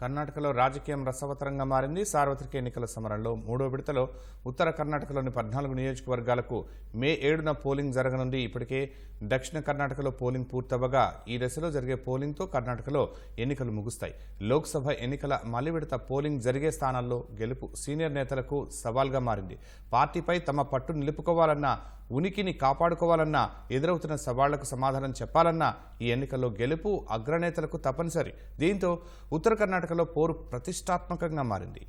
కర్ణాటకలో రాజకీయం రసవతరంగా మారింది. సార్వత్రిక ఎన్నికల సమరంలో మూడో విడతలో ఉత్తర కర్ణాటకలోని పద్నాలుగు నియోజకవర్గాలకు మే ఏడున పోలింగ్ జరగనుంది. ఇప్పటికే దక్షిణ కర్ణాటకలో పోలింగ్ పూర్తవగా ఈ దశలో జరిగే పోలింగ్తో కర్ణాటకలో ఎన్నికలు ముగుస్తాయి. లోక్సభ ఎన్నికల మలి విడత పోలింగ్ జరిగే స్థానాల్లో గెలుపు సీనియర్ నేతలకు సవాల్గా మారింది. పార్టీపై తమ పట్టు నిలుపుకోవాలన్న ఉనికిని కాపాడుకోవాలన్నా ఎదురవుతున్న సవాళ్ళకు సమాధానం చెప్పాలన్నా ఈ ఎన్నికల్లో గెలుపు అగ్రనేతలకు తప్పనిసరి. దీంతో ఉత్తర కర్ణాటకలో పోరు ప్రతిష్టాత్మకంగా మారింది.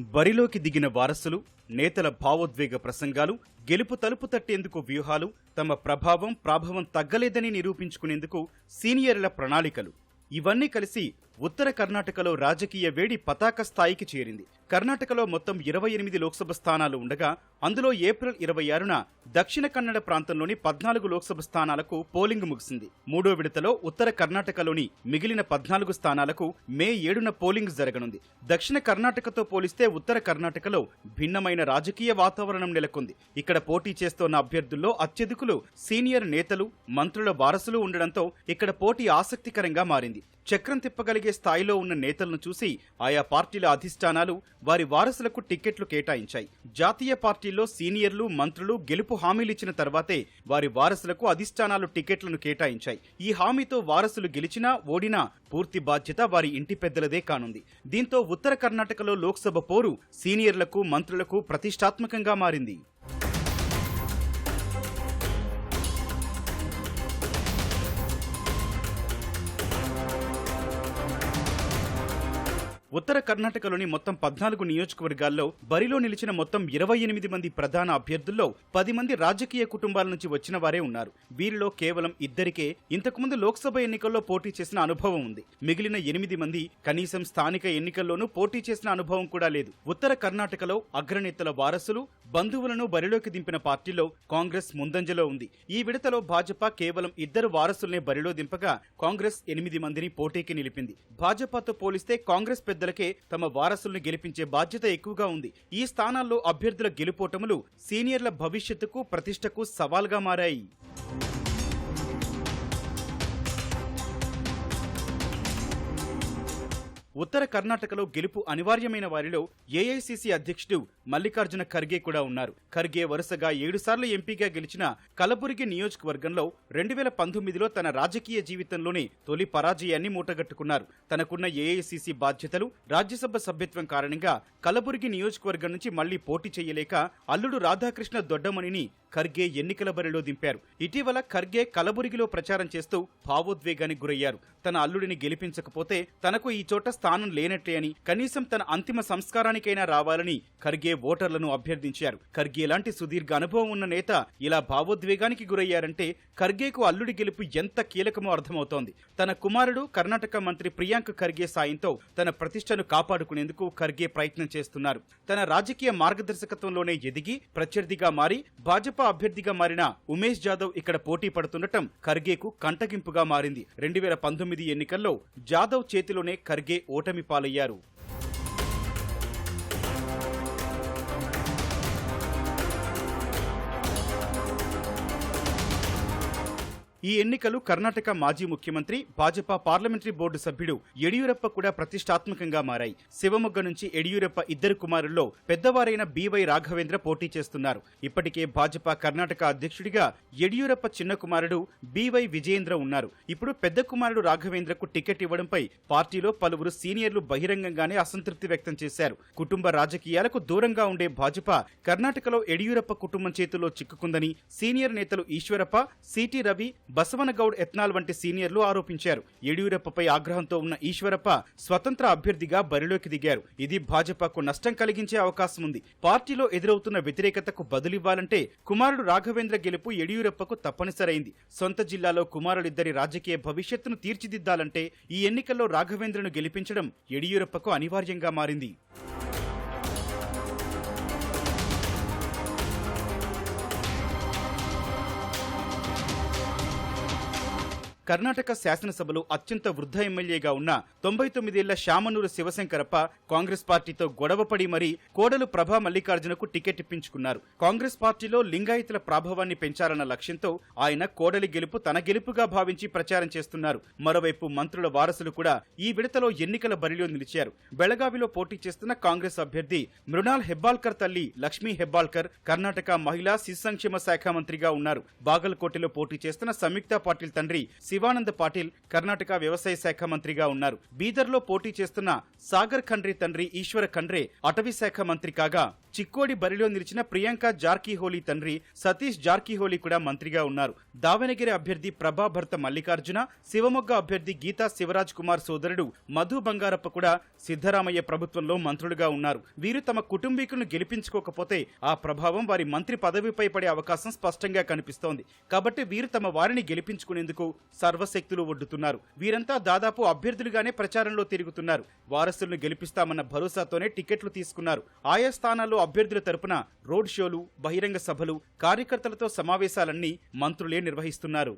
బరిలోకి దిగిన వారసులు నేతల భావోద్వేగ ప్రసంగాలు గెలుపు తలుపు తట్టేందుకు వ్యూహాలు తమ ప్రభావం ప్రాభవం తగ్గలేదని నిరూపించుకునేందుకు సీనియర్ల ప్రణాళికలు. ఇవన్నీ కలిసి ఉత్తర కర్ణాటకలో రాజకీయ వేడి పతాక స్థాయికి చేరింది. కర్ణాటకలో మొత్తం ఇరవై ఎనిమిది లోక్సభ స్థానాలు ఉండగా అందులో ఏప్రిల్ ఇరవై ఆరున దక్షిణ కన్నడ ప్రాంతంలోని పద్నాలుగు లోక్సభ స్థానాలకు పోలింగ్ ముగిసింది. మూడో విడతలో ఉత్తర కర్ణాటకలోని మిగిలిన పద్నాలుగు స్థానాలకు మే ఏడున పోలింగ్ జరగనుంది. దక్షిణ కర్ణాటకతో పోలిస్తే ఉత్తర కర్ణాటకలో భిన్నమైన రాజకీయ వాతావరణం నెలకొంది. ఇక్కడ పోటీ చేస్తోన్న అభ్యర్థుల్లో అత్యధికులు సీనియర్ నేతలు మంత్రుల వారసులు ఉండడంతో ఇక్కడ పోటీ ఆసక్తికరంగా మారింది. చక్రం తిప్పగలిగే స్థాయిలో ఉన్న నేతలను చూసి ఆయా పార్టీల అధిష్టానాలు వారి వారసులకు టిక్కెట్లు కేటాయించాయి. జాతీయ పార్టీల్లో సీనియర్లు మంత్రులు గెలుపు హామీలిచ్చిన తర్వాతే వారి వారసులకు అధిష్టానాలు టికెట్లను కేటాయించాయి. ఈ హామీతో వారసులు గెలిచినా ఓడినా పూర్తి బాధ్యత వారి ఇంటి పెద్దలదే కానుంది. దీంతో ఉత్తర కర్ణాటకలో లోక్సభ పోరు సీనియర్లకు మంత్రులకు ప్రతిష్టాత్మకంగా మారింది. ఉత్తర కర్ణాటకలోని మొత్తం పద్నాలుగు నియోజకవర్గాల్లో బరిలో నిలిచిన మొత్తం ఇరవై ఎనిమిది మంది ప్రధాన అభ్యర్థుల్లో పది మంది రాజకీయ కుటుంబాల నుంచి వచ్చిన వారే ఉన్నారు. వీరిలో కేవలం ఇద్దరికే ఇంతకుముందు లోక్సభ ఎన్నికల్లో పోటీ చేసిన అనుభవం ఉంది. మిగిలిన ఎనిమిది మంది కనీసం స్థానిక ఎన్నికల్లోనూ పోటీ చేసిన అనుభవం కూడా లేదు. ఉత్తర కర్ణాటకలో అగ్రనేతల వారసులు బంధువులను బరిలోకి దింపిన పార్టీలో కాంగ్రెస్ ముందంజలో ఉంది. ఈ విడతలో భాజపా కేవలం ఇద్దరు వారసుల్నే బరిలో దింపగా కాంగ్రెస్ ఎనిమిది మందిని పోటీకి నిలిపింది. భాజపాతో పోలిస్తే కాంగ్రెస్ పెద్ద అభ్యర్థులకే తమ వారసుల్ని గెలిపించే బాధ్యత ఎక్కువగా ఉంది. ఈ స్థానాల్లో అభ్యర్థుల గెలుపోటములు సీనియర్ల భవిష్యత్తుకు ప్రతిష్టకు సవాల్గా మారాయి. ఉత్తర కర్ణాటకలో గెలుపు అనివార్యమైన వారిలో ఏఐసిసి అధ్యక్షుడు మల్లికార్జున ఖర్గే కూడా ఉన్నారు. ఖర్గే వరుసగా ఏడుసార్లు ఎంపీగా గెలిచిన కలబురిగి నియోజకవర్గంలో రెండు వేల పంతొమ్మిదిలో తన రాజకీయ జీవితంలోనే తొలి పరాజయాన్ని మూటగట్టుకున్నారు. తనకున్న ఏఐసిసి బాధ్యతలు రాజ్యసభ సభ్యత్వం కారణంగా కలబురిగి నియోజకవర్గం నుంచి మళ్ళీ పోటీ చేయలేక అల్లుడు రాధాకృష్ణ దొడ్డమణిని ఖర్గే ఎన్నికల బరిలో దింపారు. ఇటీవల ఖర్గే కలబురిగిలో ప్రచారం చేస్తూ భావోద్వేగానికి గురయ్యారు. తన అల్లుడిని గెలిపించకపోతే తనకు ఈ చోట స్థానం లేనట్లే అని కనీసం తన అంతిమ సంస్కారానికైనా రావాలని ఖర్గే ఓటర్లను అభ్యర్థించారు. ఖర్గే లాంటి సుదీర్ఘ అనుభవం ఉన్న నేత ఇలా భావోద్వేగానికి గురయ్యారంటే ఖర్గేకు అల్లుడి గెలుపు ఎంత కీలకమో అర్థమవుతోంది. తన కుమారుడు కర్ణాటక మంత్రి ప్రియాంక్ ఖర్గే సాయంతో తన ప్రతిష్టను కాపాడుకునేందుకు ఖర్గే ప్రయత్నం చేస్తున్నారు. తన రాజకీయ మార్గదర్శకత్వంలోనే ఎదిగి ప్రత్యర్థిగా మారి భాజపా అభ్యర్థిగా మారిన ఉమేష్ జాదవ్ ఇక్కడ పోటీ పడుతుండటం ఖర్గేకు కంటగింపుగా మారింది. రెండు వేల పంతొమ్మిది ఎన్నికల్లో జాదవ్ చేతిలోనే ఖర్గే ఓటమి పాలయ్యారు. ఈ ఎన్నికలు కర్ణాటక మాజీ ముఖ్యమంత్రి భాజపా పార్లమెంటరీ బోర్డు సభ్యుడు యడియూరప్ప కూడా ప్రతిష్టాత్మకంగా మారాయి. శివమొగ్గ నుంచి యడియూరప్ప ఇద్దరు కుమారుల్లో పెద్దవారైన బివై రాఘవేంద్ర పోటీ చేస్తున్నారు. ఇప్పటికే భాజపా కర్ణాటక అధ్యక్షుడిగా యడియూరప్ప చిన్న కుమారుడు బివై విజయేంద్ర ఉన్నారు. ఇప్పుడు పెద్ద కుమారుడు రాఘవేంద్రకు టికెట్ ఇవ్వడంపై పార్టీలో పలువురు సీనియర్లు బహిరంగంగానే అసంతృప్తి వ్యక్తం చేశారు. కుటుంబ రాజకీయాలకు దూరంగా ఉండే భాజపా కర్ణాటకలో యడియూరప్ప కుటుంబం చేతుల్లో చిక్కుకుందని సీనియర్ నేతలు ఈశ్వరప్ప సిటి రవి బసవనగౌడ్ ఎత్నాల్ వంటి సీనియర్లు ఆరోపించారు. యడియూరప్పపై ఆగ్రహంతో ఉన్న ఈశ్వరప్ప స్వతంత్ర అభ్యర్థిగా బరిలోకి దిగారు. ఇది భాజపాకు నష్టం కలిగించే అవకాశం ఉంది. పార్టీలో ఎదురవుతున్న వ్యతిరేకతకు బదులివ్వాలంటే కుమారుడు రాఘవేంద్ర గెలుపు యడియూరప్పకు తప్పనిసరైంది. సొంత జిల్లాలో కుమారుడిద్దరి రాజకీయ భవిష్యత్తును తీర్చిదిద్దాలంటే ఈ ఎన్నికల్లో రాఘవేంద్రను గెలిపించడం యడియూరప్పకు అనివార్యంగా మారింది. కర్ణాటక శాసనసభలో అత్యంత వృద్ధ ఎమ్మెల్యేగా ఉన్న తొంభై తొమ్మిదేళ్ళ శామనూరు శివశంకరప్ప కాంగ్రెస్ పార్టీతో గొడవపడి మరీ కోడలు ప్రభా మల్లికార్జునకు టికెట్ ఇప్పించుకున్నారు. కాంగ్రెస్ పార్టీలో లింగాయతుల ప్రాభవాన్ని పెంచాలన్న లక్ష్యంతో ఆయన కోడలి గెలుపు తన గెలుపుగా భావించి ప్రచారం చేస్తున్నారు. మరోవైపు మంత్రుల వారసులు కూడా ఈ విడతలో ఎన్నికల బరిలో నిలిచారు. బెళగావిలో పోటీ చేస్తున్న కాంగ్రెస్ అభ్యర్థి మృణాల్ హెబ్బాల్కర్ తల్లి లక్ష్మీ హెబ్బాల్కర్ కర్ణాటక మహిళా శిశు సంక్షేమ శాఖ మంత్రిగా ఉన్నారు. బాగల్కోటలో పోటీ చేస్తున్న సంయుక్త పాటిల్ తండ్రి శివానంద్ పాటిల్ కర్ణాటక వ్యవసాయ శాఖ మంత్రిగా ఉన్నారు. బీదర్లో పోటీ చేస్తున్న సాగర్ ఖండ్రే తండ్రి ఈశ్వర ఖండ్రే అటవీ శాఖ మంత్రి కాగా చిక్కోడి బరిలో నిలిచిన ప్రియాంక జార్కిహోలీ తండ్రి సతీష్ జార్కిహోలీ కూడా మంత్రిగా ఉన్నారు. దావనగిరి అభ్యర్థి ప్రభా భర్త మల్లికార్జున శివమొగ్గ అభ్యర్థి గీతా శివరాజ్ కుమార్ సోదరుడు మధు బంగారప్ప కూడా సిద్ధరామయ్య ప్రభుత్వంలో మంత్రులుగా ఉన్నారు. వీరు తమ కుటుంబీకులను గెలిపించుకోకపోతే ఆ ప్రభావం వారి మంత్రి పదవిపై పడే అవకాశం స్పష్టంగా కనిపిస్తోంది. కాబట్టి వీరు తమ వారిని గెలిపించుకునేందుకు సర్వశక్తులు ఒడ్డుతున్నారు. వీరంతా దాదాపు అభ్యర్థులుగానే ప్రచారంలో తిరుగుతున్నారు. వారసులను గెలిపిస్తామన్న భరోసాతోనే టికెట్లు తీసుకున్నారు. ఆయా స్థానాల్లో అభ్యర్థుల తరపున రోడ్ షోలు బహిరంగ సభలు కార్యకర్తలతో సమావేశాలన్నీ మంత్రులే నిర్వహిస్తున్నారు.